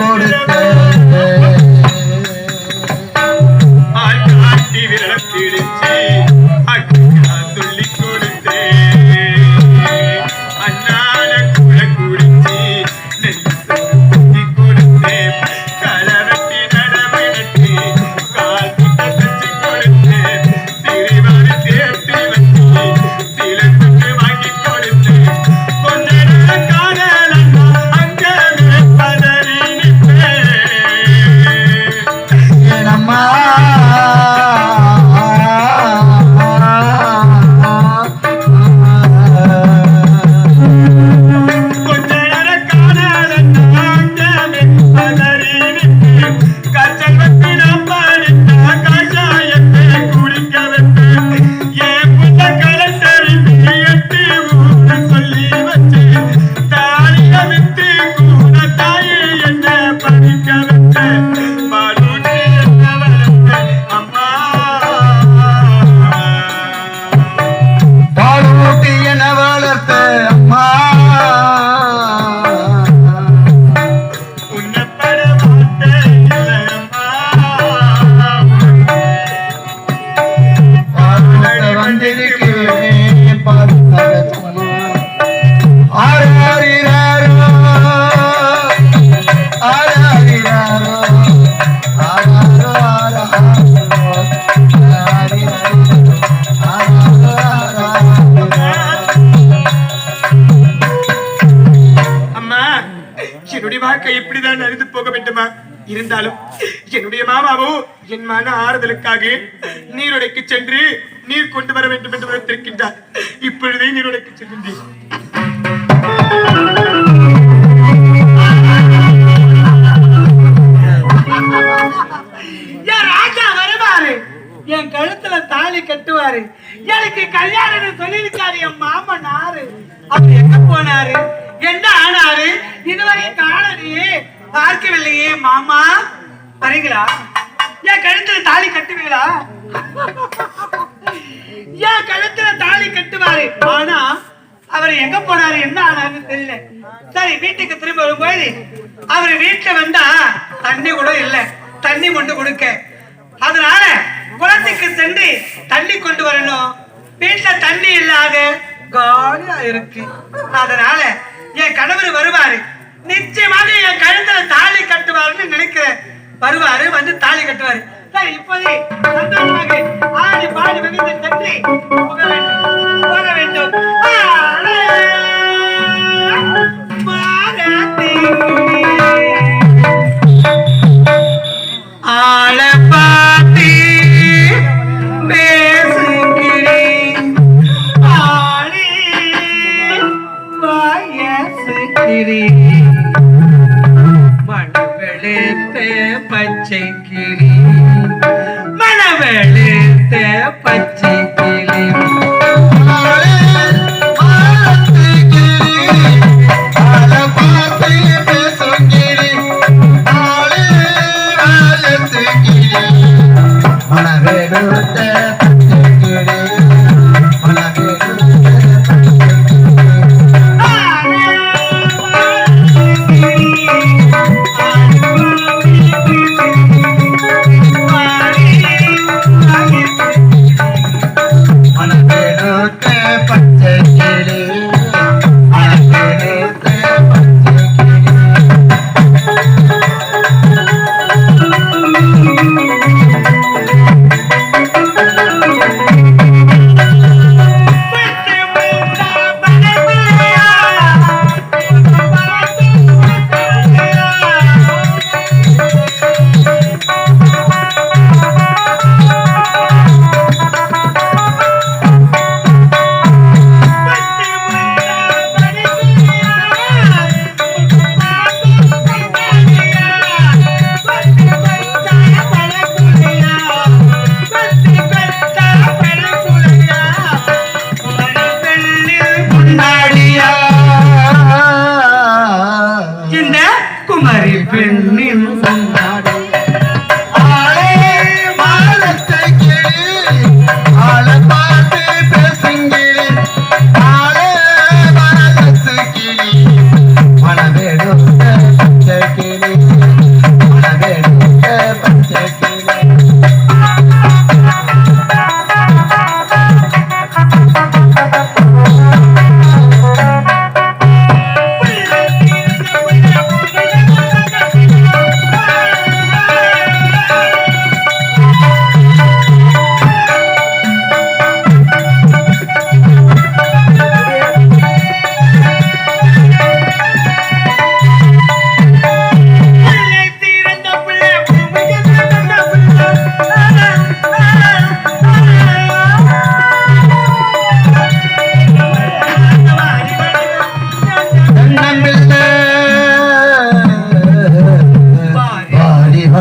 நான் இப்படிதான் அறிந்து போக வேண்டுமா? இருந்தாலும் என்னுடைய மாமாவோ என் மன ஆறுதலுக்காக நீருடைக்கு சென்று நீர் கொண்டு வர வேண்டும் என்று வைத்திருக்கின்றார் இப்பொழுதே நீருடைக்கு செல்கின்றேன். என் கழுத்துல தாலி கட்டுவாரு. எனக்கு கல்யாணம் சொல்லியிருக்காரு என் மாமன் ஆறு அவர் எங்க போனாரு? என்ன ஆனாரு? இதுவரை காணலையே பார்க்கவில்லையே மாமா. வரீங்களா? ஏன் கழுத்துல தாலி கட்டுவீங்களா? ஏன் கழுத்துல தாலி கட்டுவாரு? ஆனா அவர் எங்க போனாரு என்ன ஆனாருன்னு தெரியல. சரி வீட்டுக்கு திரும்ப வரும்போது அவர் வீட்டுல வந்தா தண்ணி கூட இல்ல. தண்ணி கொண்டு கொடுக்க. அதனால குளத்துக்கு சென்று தண்ணி கொண்டு வரணும். வீட்டுல தண்ணி இல்லாத காலியா இருக்கு. அதனால என் கணவர் வருவாரு. நிச்சயமாக என் கழுத்துல தாலி கட்டுவாருன்னு நினைக்கிறேன். வருவாரு வந்து தாலி கட்டுவாரு. சரி இப்போது சந்தோஷமாக ஆடி பாடி மகிழ்ந்து சென்று போக வேண்டும் மணவெழுத்த பச்சை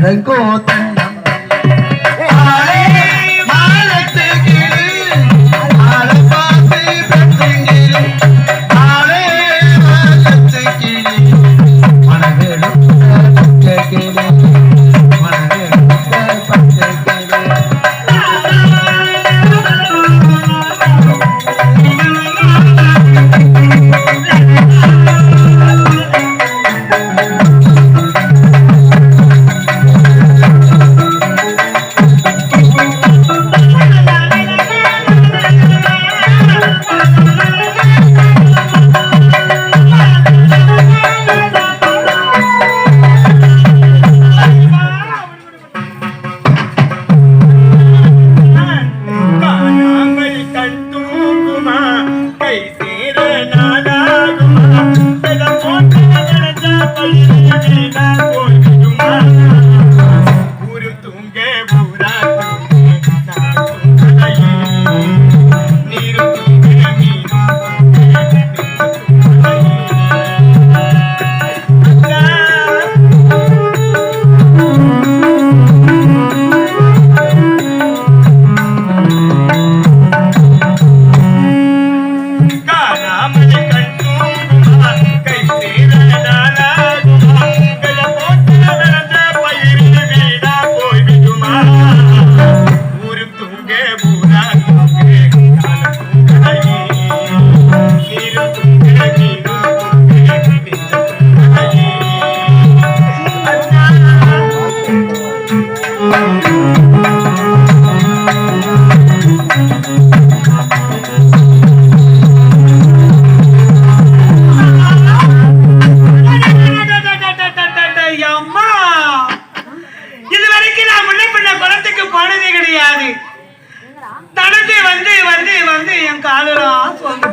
能够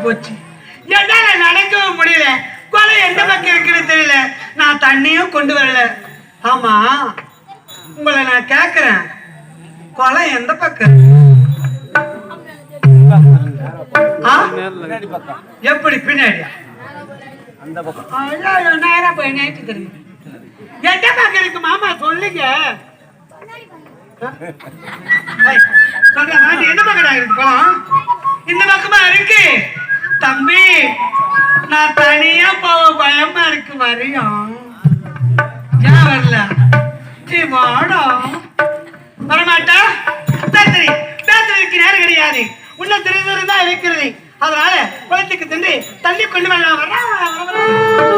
போச்சு. என்னால நடக்கவும் முடியல. கொலை எந்த பக்கம் இருக்குன்னு தெரியல. நான் தண்ணியும் கொண்டு வரல. ஆமா உங்களை நான் கேக்குறேன். கொலை எந்த பக்கம்? எப்படி பின்னாடியா ஐயோ, நேரா போய் நேற்று தெரியும் எந்த பக்கம் இருக்கு மாமா? சொல்லுங்க. எந்த பக்கடா இருக்கு? இந்த பக்கமா இருக்கு. தம்பி நான் தனியா போக பயமா இருக்கு வரையும் ஏன் வரல? நீ வாடா. வரமாட்டா? சரி சரி பேசுறதுக்கு நேரம் கிடையாது. உள்ள தெரிஞ்சது தான் இருக்கிறது அதனால குளத்துக்கு திண்டு தள்ளி கொண்டு வரலாம். வரலாம் வரலாம்